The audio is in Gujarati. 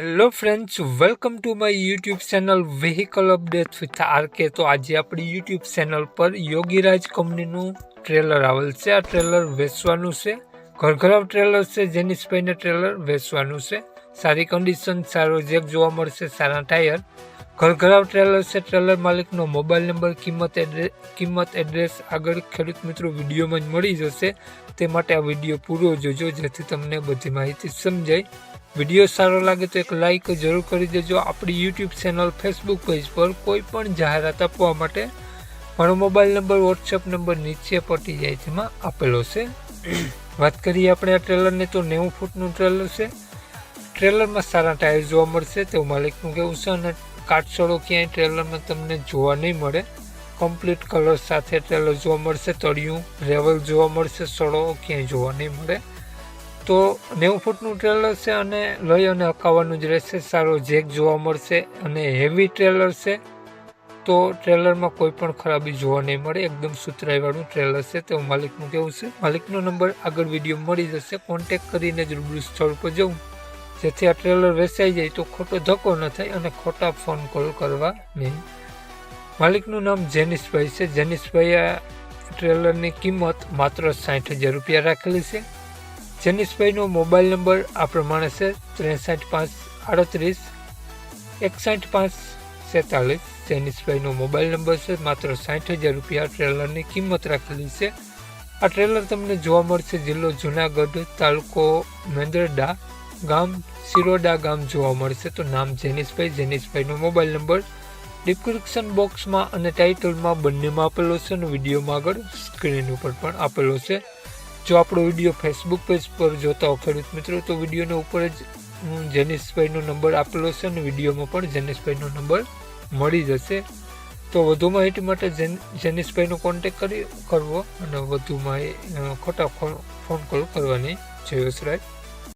Hello friends welcome to my YouTube channel vehicle update with RK તો આજે આપણી યુટ્યુબ ચેનલ પર યોગીરાજ કંપનીનું ટ્રેલર આવેલ છે. આ ટ્રેલર વેચવાનું છે. ઘરઘરાવ ટ્રેલર છે, જેની સ્પાઈને ટ્રેલર વેચવાનું છે. સારી કન્ડિશન સારો જેક જોવા મળશે, સારા ટાયર ઘરઘરાવ ટ્રેલર છે ટ્રેલર માલિકનો મોબાઈલ નંબર કિંમત એડ્રેસ કિંમત એડ્રેસ આગળ ખેડૂત મિત્રો વિડીયોમાં જ મળી જશે. તે માટે આ વીડિયો પૂરો જોજો, જેથી તમને બધી માહિતી સમજાય. વીડિયો સારો લાગે તો એક લાઈક જરૂર કરી દેજો. આપણી યુટ્યુબ ચેનલ ફેસબુક પેજ પર કોઈ પણ જાહેરાત આપવા માટે મારો મોબાઈલ નંબર વોટ્સએપ નંબર નીચે પટી જાય તેમાં આપેલો છે. વાત કરીએ આપણે આ ટ્રેલરને તો નેવું ફૂટનું ટ્રેલર છે. ટ્રેલરમાં સારા ટાયર જોવા મળશે. તેવું માલિકનું કહેવું છે અને કાટસળો ક્યાંય ટ્રેલરમાં તમને જોવા નહીં મળે. કમ્પ્લીટ કલર સાથે ટ્રેલર જોવા મળશે. તળિયું રેવલ જોવા મળશે. સળો ક્યાંય જોવા નહીં મળે. તો નેવું ફૂટનું ટ્રેલર છે અને લઈ અને હકાવવાનું જ રહેશે. સારો જેક જોવા મળશે અને હેવી ટ્રેલર છે. તો ટ્રેલરમાં કોઈ પણ ખરાબી જોવા નહીં મળે. એકદમ સુતરાઈવાળું ટ્રેલર છે. તેવું માલિકનું કેવું છે. માલિકનો નંબર આગળ વીડિયો મળી જશે. કોન્ટેક કરીને જ રૂબરૂ સ્થળ પર જવું. જેથી આ ટ્રેલર વેચાઈ જાય તો ખોટો ધક્કો ન થાય અને ખોટા ફોન કોલ કરવા નહીં. માલિકનું નામ જેનિશભાઈ છે. જેનિશભાઈએ ટ્રેલરની કિંમત માત્ર સાઠ હજાર રૂપિયા રાખેલી છે. જેનિસભાઈનો મોબાઈલ નંબર આ પ્રમાણે છે, ત્રેસઠ પાંચ આડત્રીસ, એકસઠ પાંચ સેતાલીસ જનીશભાઈનો મોબાઈલ નંબર છે, માત્ર સાઠ હજાર રૂપિયા. ટ્રેલરની કિંમત રાખેલી છે. આ ટ્રેલર તમને જોવા મળશે જિલ્લો જુનાગઢ તાલુકો મેંદરડા ગામ, શિરોડા ગામ જોવા મળશે. તો નામ જેનિશભાઈ. જેનિશભાઈનો મોબાઈલ નંબર ડિસ્ક્રિપ્શન બોક્સમાં અને ટાઇટલમાં બંનેમાં આપેલો છે અને વિડીયોમાં આગળ સ્ક્રીન ઉપર પણ આપેલો છે. જો આપણો વીડિયો ફેસબુક પેજ પર જોતા હો ખેડૂત મિત્રો, તો વિડીયોના ઉપર જ હું જનીશભાઈનો નંબર આપેલો છે અને વિડીયોમાં પણ જેનિસભાઈનો નંબર મળી જશે. તો વધુ માહિતી માટે જેન જેનિસભાઈનો કોન્ટેક કરી, કરવો અને વધુ માહિતી ખોટા ફોન કોલ કરવાની જય વસરાજ